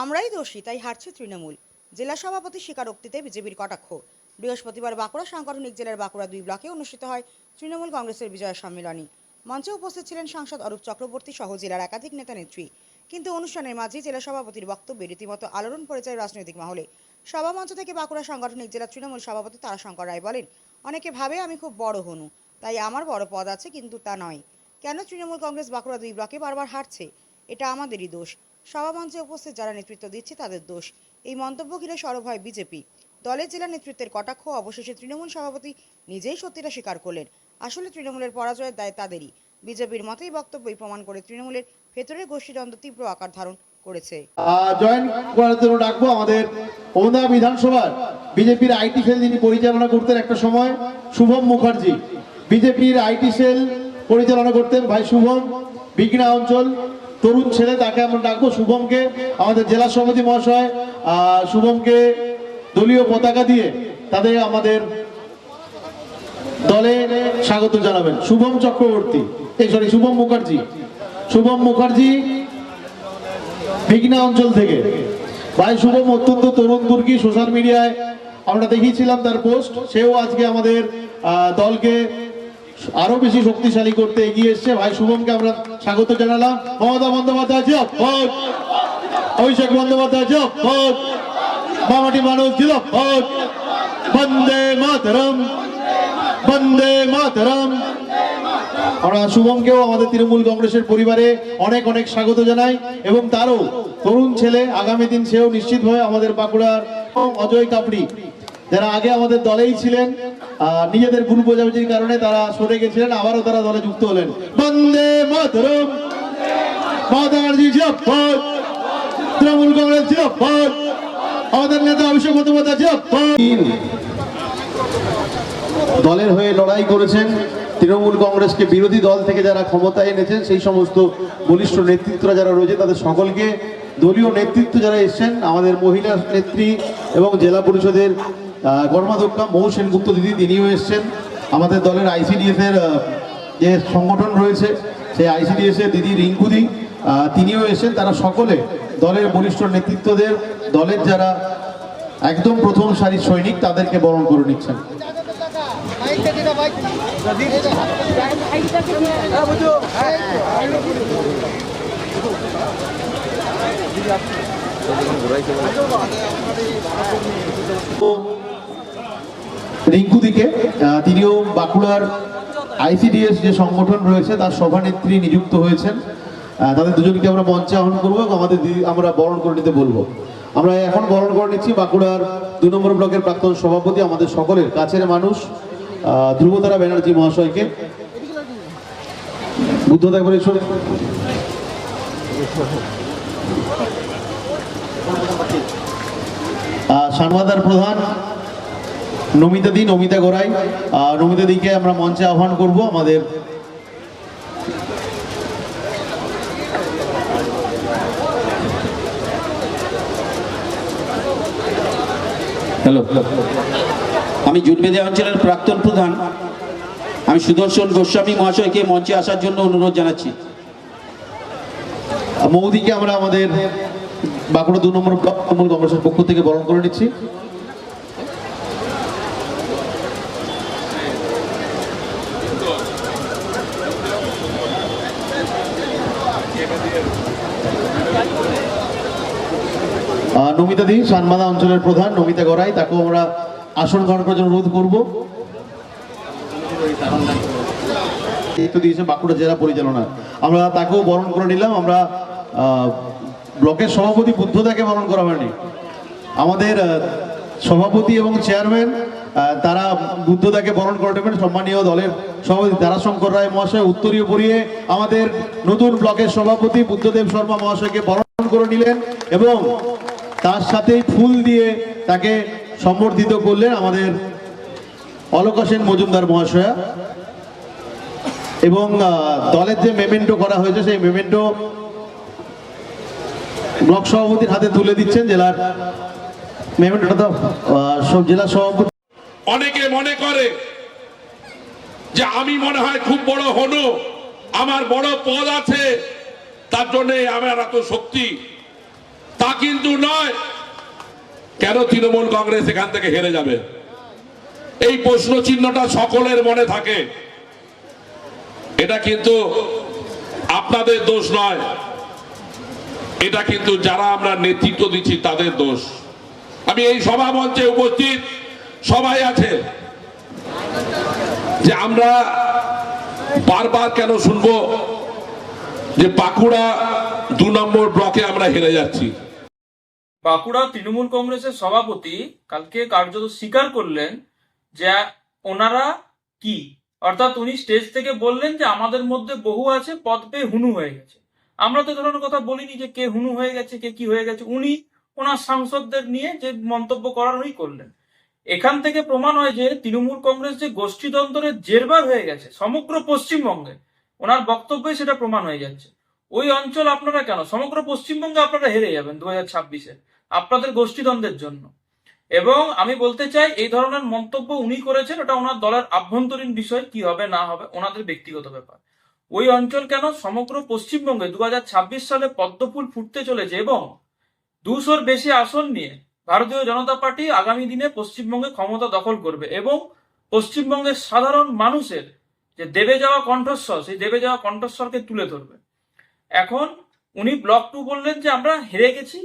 আমরাই দোষী, তাই হারছে তৃণমূল। জেলা সভাপতি স্বীকারোক্তিতে বিজেপির কটাক্ষ। বৃহস্পতিবার বাঁকুড়া সাংগঠনিক জেলার বাঁকুড়া দুই ব্লকে অনুষ্ঠিত হয় তৃণমূল কংগ্রেসের বিজয় সম্মেলনী। মঞ্চে উপস্থিত ছিলেন সাংসদ অরূপ চক্রবর্তী সহ জেলার একাধিক নেতা নেত্রী। কিন্তু অনুষ্ঠানের মাঝে জেলা সভাপতির বক্তব্যে রীতিমতো আলোড়ন পড়ে যায় রাজনৈতিক মহলে। সভা মঞ্চ থেকে বাঁকুড়া সাংগঠনিক জেলা তৃণমূল সভাপতি তারাশঙ্কর রায় বলেন, অনেকে ভাবে আমি খুব বড় হনু, তাই আমার বড় পদ আছে কিন্তু তা নয়। কেন তৃণমূল কংগ্রেস বাঁকুড়া দুই ব্লকে বারবার হারছে? এটা আমাদেরই দোষ। সভামঞ্চে উপস্থিত যারা নেতৃত্ব দিচ্ছে তাদের দোষ। এই মন্তব্য ঘিরে সরব হয় বিজেপি। দলের জেলা নেতৃত্বের কটাক্ষ, অবশেষে তৃণমূল সভাপতি নিজেই সত্যিটা স্বীকার করলেন। আসলে তৃণমূলের পরাজয়ের দায় তাদেরই। বিজেপির মতেই বক্তব্যই প্রমাণ করে তৃণমূলের ভেতরের গোষ্ঠীদ্বন্দ্ব তীব্র আকার ধারণ করেছে। জয়েন ডাকবো আমাদের বিধানসভার বিজেপির আইটি সেল যিনি পরিচালনা করতেন একটা সময়, শুভম মুখার্জি। বিজেপির আইটি সেল পরিচালনা করতেন ভাই শুভম, বিঘ্না অঞ্চল তরুণ ছেলে তাকে আমরা ডাকবো। শুভমকে, আমাদের জেলা সভাপতি মহাশয় শুভমকে দলীয় পতাকা দিয়ে তাদের আমাদের দলে স্বাগত জানাবেন। শুভম চক্রবর্তী। এই সরি শুভম মুখার্জি। শুভম মুখার্জি বিঘ্না অঞ্চল থেকে। ভাই, শুভম অত্যন্ত তরুণ তুর্কি সোশ্যাল মিডিয়ায়। আমরা দেখিয়েছিলাম তার পোস্ট। সেও আজকে আমাদের দলকে আরও বেশি শক্তিশালী করতে এগিয়ে এসছে। ভাই শুভমকে আমরা স্বাগত জানালাম। মমতা বন্দ্যোপাধ্যায় অভিষেক বন্দ্যোপাধ্যায় মামাটি মানুষ জিয়াফত বন্দে মাতরম। বন্দে মাতরম। আমরা শুভমকেও আমাদের তৃণমূল কংগ্রেসের পরিবারে অনেক অনেক স্বাগত জানাই এবং তারও তরুণ ছেলে, আগামী দিন সেও নিশ্চিতভাবে আমাদের বাঁকুড়ার অজয় কাপড়ি যারা আগে আমাদের দলেই ছিলেন নিজেদের ভুল বোঝাবুঝির কারণে তারা সরে গেছিলেন, আবারও তারা দলে যুক্ত হলেন। বন্দে মাতরম। তৃণমূল কংগ্রেস আমাদের নেতা অভিষেক দলের হয়ে লড়াই করেছেন। তৃণমূল কংগ্রেসকে বিরোধী দল থেকে যারা ক্ষমতায় এনেছেন, সেই সমস্ত বলিষ্ঠ নেতৃত্বরা যারা রয়েছে, তাদের সকলকে দলীয় নেতৃত্ব যারা এসছেন, আমাদের মহিলা নেত্রী এবং জেলা পরিষদের কর্মাধ্যক্ষা মৌ সেনগুপ্ত দিদি, তিনিও এসছেন। আমাদের দলের আইসিডিএস এর যে সংগঠন রয়েছে, সেই আইসিডিএস এর দিদি রিঙ্কুদি তিনিও এসেছেন। তারা সকলে দলের বলিষ্ঠ নেতৃত্বদের, দলের যারা একদম প্রথম সারির সৈনিক, তাদেরকে বরণ করে নিচ্ছেন। রিঙ্কু দিকে তিনিও বাঁকুড়ার আইসিডিএস যে সংগঠন রয়েছে, তার সভানেত্রী নিযুক্ত হয়েছেন। তাদের দুজনকে আমরা মঞ্চে আহ্বান করব এবং আমাদের আমরা বরণ করে নিতে বলব। আমরা এখন বরণ করে নিচ্ছি বাঁকুড়ার দু নম্বর ব্লকের প্রাক্তন সভাপতি, আমাদের সকলের কাছের মানুষ ধ্রুবতারা ব্যানার্জি মহাশয়কে। সাংবাদার প্রধান নমিতা দি নমিতা গোড়াই। আহ, নমিতা দিকে আমরা মঞ্চে আহ্বান করব আমাদের হ্যালো। আমি জুটবেদে অঞ্চলের প্রাক্তন প্রধান। আমি সুদর্শন গোস্বামী মহাশয়কে মঞ্চে আসার জন্য অনুরোধ জানাচ্ছি। মৌদিকে আমরা আমাদের বাঁকুড়া দু নম্বর ব্লক তৃণমূল কংগ্রেসের পক্ষ থেকে বরণ করে নিচ্ছি। নমিতা দি, সানমাদা অঞ্চলের প্রধান, নমিতা গড়াই, তাকেও আমরা আসন গ্রহণ করার জন্য অনুরোধ করব। দায়িত্ব দিয়েছে বাঁকুড়া জেলা পরিচালনা। আমরা তাকেও বরণ করে নিলাম, আমরা ব্লকের সভাপতি বুদ্ধদাকে বরণ করা হয়নি। আমাদের সভাপতি এবং চেয়ারম্যান তারা বুদ্ধদাকে বরণ করে নেবেন সম্মানীয় দলের সভাপতি তারাশঙ্কর রায় মহাশয়, উত্তরীয় পরিয়ে আমাদের নতুন ব্লকের সভাপতি বুদ্ধদেব শর্মা মহাশয়কে বরণ করে নিলেন এবং তার সাথেই ফুল দিয়ে তাকে সম্বর্ধিত করলেন আমাদের অলকা সেন মজুমদার মহাশয়া। এবং দলের যে মেমেন্টো করা হয়েছে, সেই মেমেন্টো ব্লক সভাপতির হাতে তুলে দিচ্ছেন জেলার মেমেন্টোটা তো সব জেলা সভাপতি অনেকে মনে করে যে আমি মনে হয় খুব বড় হনো, আমার বড় পদ আছে, তার জন্য আমার এত শক্তি। তা কিন্তু নয়। কেন তৃণমূল কংগ্রেস এখান থেকে হেরে যাবে? এই প্রশ্ন চিহ্নটা সকলের মনে থাকে। এটা কিন্তু আপনাদের দোষ নয়। এটা কিন্তু যারা আমরা নেতৃত্ব দিচ্ছি, তাদের দোষ। আমি এই সভা মঞ্চে উপস্থিত সবাই আছে যে আমরা বারবার কেন শুনব যে বাঁকুড়া দু নম্বর ব্লকে আমরা হেরে যাচ্ছি? বাঁকুড়া তৃণমূল কংগ্রেসের সভাপতি কালকে কার্যত স্বীকার করলেন যে ওনারা কি? অর্থাৎ উনি স্টেজ থেকে বললেন যে আমাদের মধ্যে বহু আছে পদ পেয়ে হুনু হয়ে গেছে। আমরা তো ধরনের কথা বলিনি যে কে হুনু হয়ে গেছে, কে কি হয়ে গেছে। উনি ওনার সাংসদদের নিয়ে যে মন্তব্য করার উনি করলেন। এখান থেকে প্রমাণ হয় যে তৃণমূল কংগ্রেস যে গোষ্ঠীদ্বন্দ্বের জেরবার হয়ে গেছে সমগ্র পশ্চিমবঙ্গে, ওনার বক্তব্যে সেটা প্রমাণ হয়ে যাচ্ছে। ওই অঞ্চল আপনারা কেন? সমগ্র পশ্চিমবঙ্গে আপনারা হেরে যাবেন দু হাজার ছাব্বিশে। আপনাদের গোষ্ঠীদ্বন্দ্বের জন্য। এবং আমি বলতে চাই, এই ধরনের মন্তব্য উনি করেছেন, ওটা ওনার দলের আভ্যন্তরীণ বিষয়, কি হবে, না হবে, ওনাদের ব্যক্তিগত ব্যাপার। ওই অঞ্চল কেন? সমগ্র পশ্চিমবঙ্গে দু হাজার ছাব্বিশ সালে পদ্মফুল ফুটতে চলেছে এবং দুশোর বেশি আসন নিয়ে ভারতীয় জনতা পার্টি আগামী দিনে পশ্চিমবঙ্গে ক্ষমতা দখল করবে এবং পশ্চিমবঙ্গের সাধারণ মানুষের যে দেবে যাওয়া কণ্ঠস্বর, সেই দেবে যাওয়া কণ্ঠস্বরকে তুলে ধরবে। এখন উনি ব্লক টু বললেন যে আমরা হেরে গেছি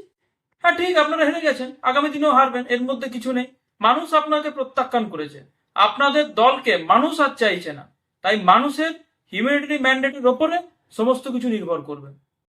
হ্যাঁ ঠিক, আপনারা হেরে গেছেন। আগামী দিনেও হারবেন, এর মধ্যে কিছু নেই। মানুষ আপনাকে প্রত্যাখ্যান করেছে। আপনাদের দলকে মানুষ আর চাইছে না। তাই মানুষের হিউম্যানিটি ম্যান্ডেটের ওপরে সমস্ত কিছু নির্ভর করবে।